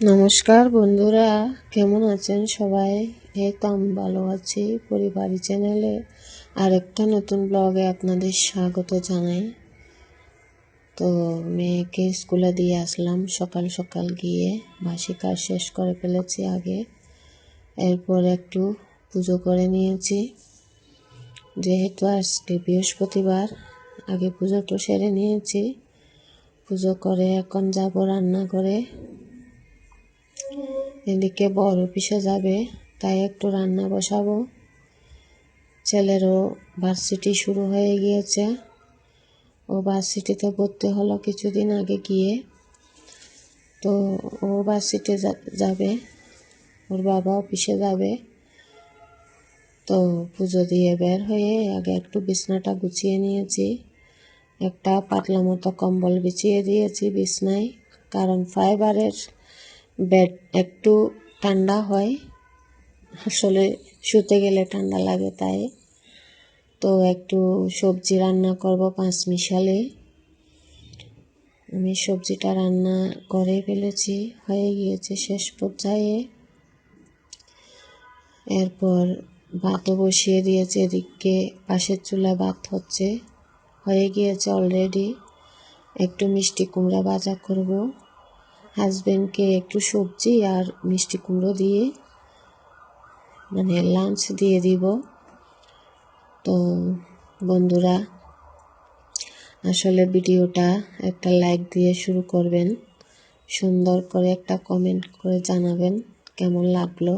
নমস্কার বন্ধুরা, কেমন আছেন সবাই? এই তো আমি ভালো আছি, পরিবারী চ্যানেলে আরেকটা নতুন ব্লগে আপনাদের স্বাগত জানাই। তো মেয়েকে স্কুলে দিয়ে আসলাম, সকাল সকাল গিয়ে বাসি কাজ শেষ করে ফেলেছি আগে। এরপর একটু পুজো করে নিয়েছি। যেহেতু আজকে বৃহস্পতিবার, আগে পুজোটা সেরে নিয়েছি। পুজো করে এখন যাব রান্না করে এদিকে বড় অফিসে যাবে, তাই একটু রান্না বসাবো। ছেলেরও ভার্সিটি শুরু হয়ে গিয়েছে। ও ভার্সিটিতে ভর্তি হলো কিছুদিন আগে গিয়ে। তো ও ভার্সিটি যাবে। ওর বাবা অফিসে যাবে। তো পুজো দিয়ে বের হয়ে আগে একটু বিছনাটা গুছিয়ে নিয়েছি। একটা পাতলা মতো কম্বল বিছিয়ে দিয়েছি বিছনায়, কারণ ফাইবারের বেড একটু ঠান্ডা হয়। আসলে শুতে গেলে ঠান্ডা লাগে তাই। তো একটু সবজি রান্না করব পাঁচ মিশালে আমি সবজিটা রান্না করে ফেলেছি, হয়ে গিয়েছে শেষ পর্যায়ে। এরপর ভাতও বসিয়ে দিয়েছে, এদিকে পাশের চুলা ভাত হচ্ছে। হয়ে গিয়েছে অলরেডি একটু মিষ্টি কুমড়া ভাজা করব। হাজব্যান্ডকে একটু সবজি আর মিষ্টি কুমড়ো দিয়ে মানে লাঞ্চ দিয়ে দিব। তো বন্ধুরা, আসলে ভিডিওটা একটা লাইক দিয়ে শুরু করবেন। সুন্দর করে একটা কমেন্ট করে জানাবেন কেমন লাগল।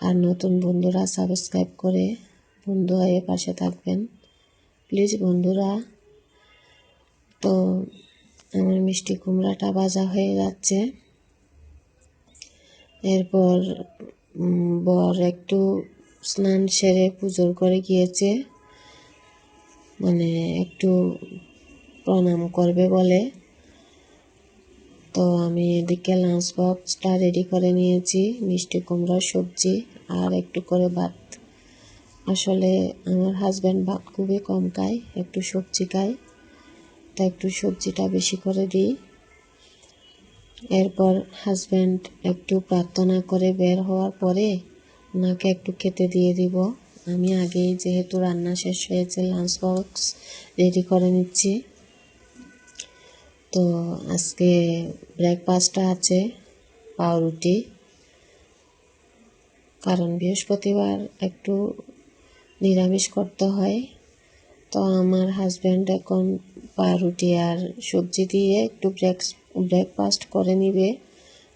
আর নতুন বন্ধুরা সাবস্ক্রাইব করে বন্ধু হয়ে পাশে থাকবেন। প্লিজ বন্ধুরা, তো আমার মিষ্টি কুমড়াটা ভাজা হয়ে যাচ্ছে। এরপর বর একটু স্নান সেরে পুজোর করে গিয়েছে। মানে একটু প্রণাম করবে বলে। তো আমি এদিকে লাঞ্চ বক্সটা রেডি করে নিয়েছি, মিষ্টি কুমড়ার সবজি আর একটু করে ভাত। আসলে আমার হাজব্যান্ড ভাত খুবই কম খায়, একটু সবজি খায়। তা একটু সবজিটা বেশি করে দিই। এরপর হাজব্যান্ড একটু প্রার্থনা করে বের হওয়ার পরে ওনাকে একটু খেতে দিয়ে দিব। আমি আগেই যেহেতু রান্না শেষ হয়েছে লাঞ্চ বক্স রেডি করে নিচ্ছি। তো আজকে ব্রেকফাস্টটা আছে, পাউরুটি। কারণ বৃহস্পতিবার একটু নিরামিষ করতে হয়। তো আমার হাজব্যান্ড এখন পাউরুটি আর সবজি দিয়ে একটু ব্রেক ব্রেকফাস্ট করে নিবে।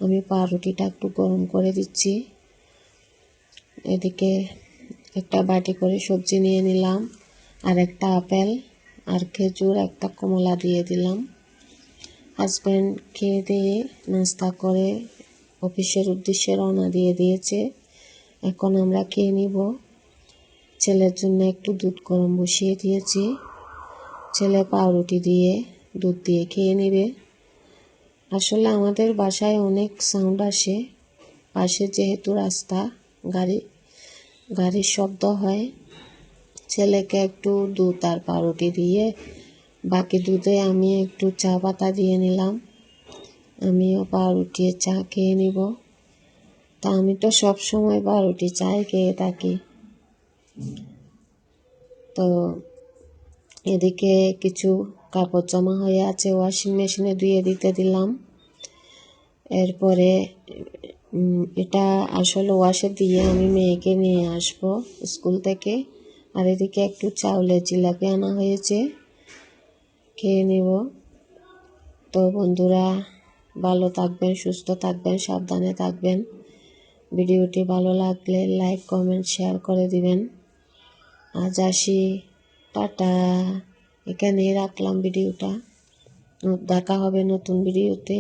আমি পাউরুটিটা একটু গরম করে দিচ্ছি। এদিকে একটা বাটি করে সবজি নিয়ে নিলাম, আর একটা আপেল, আর খেজুর, একটা কমলা দিয়ে দিলাম। হাজব্যান্ড খেয়ে দিয়ে নাস্তা করে অফিসের উদ্দেশ্যে রওনা দিয়ে দিয়েছে। এখন আমরা খেয়ে নিব। ছেলের জন্য একটু দুধ গরম বসিয়ে দিয়েছি। ছেলে পাউরুটি দিয়ে দুধ দিয়ে খেয়ে নেবে। আসলে আমাদের বাসায় অনেক সাউন্ড আসে। পাশে যেহেতু রাস্তা, গাড়ি, গাড়ির শব্দ হয়। ছেলেকে একটু দুধ আর পাউরুটি দিয়ে বাকি দুধে আমি একটু চা পাতা দিয়ে নিলাম। আমিও পাউরুটি চা খেয়ে নিব। তা আমি তো সব সময় পাউরুটি চাই খেয়ে থাকি। তো এদিকে কিছু কাপড় জমা হয়ে আছে ওয়াশিং মেশিনে ধুয়ে দিতে দিলাম। এরপরে এটা আসলে ওয়াশে দিয়ে আমি মেয়েকে নিয়ে আসব স্কুল থেকে। আর এদিকে একটু চাউলের জিলাপি আনা হয়েছে, খেয়ে নেব। তো বন্ধুরা, ভালো থাকবেন, সুস্থ থাকবেন, সাবধানে থাকবেন। ভিডিওটি ভালো লাগলে লাইক কমেন্ট শেয়ার করে দিবেন। আজ আসি। টাটা। এখানে রাখলাম ভিডিওটা দেখা হবে নতুন ভিডিওতে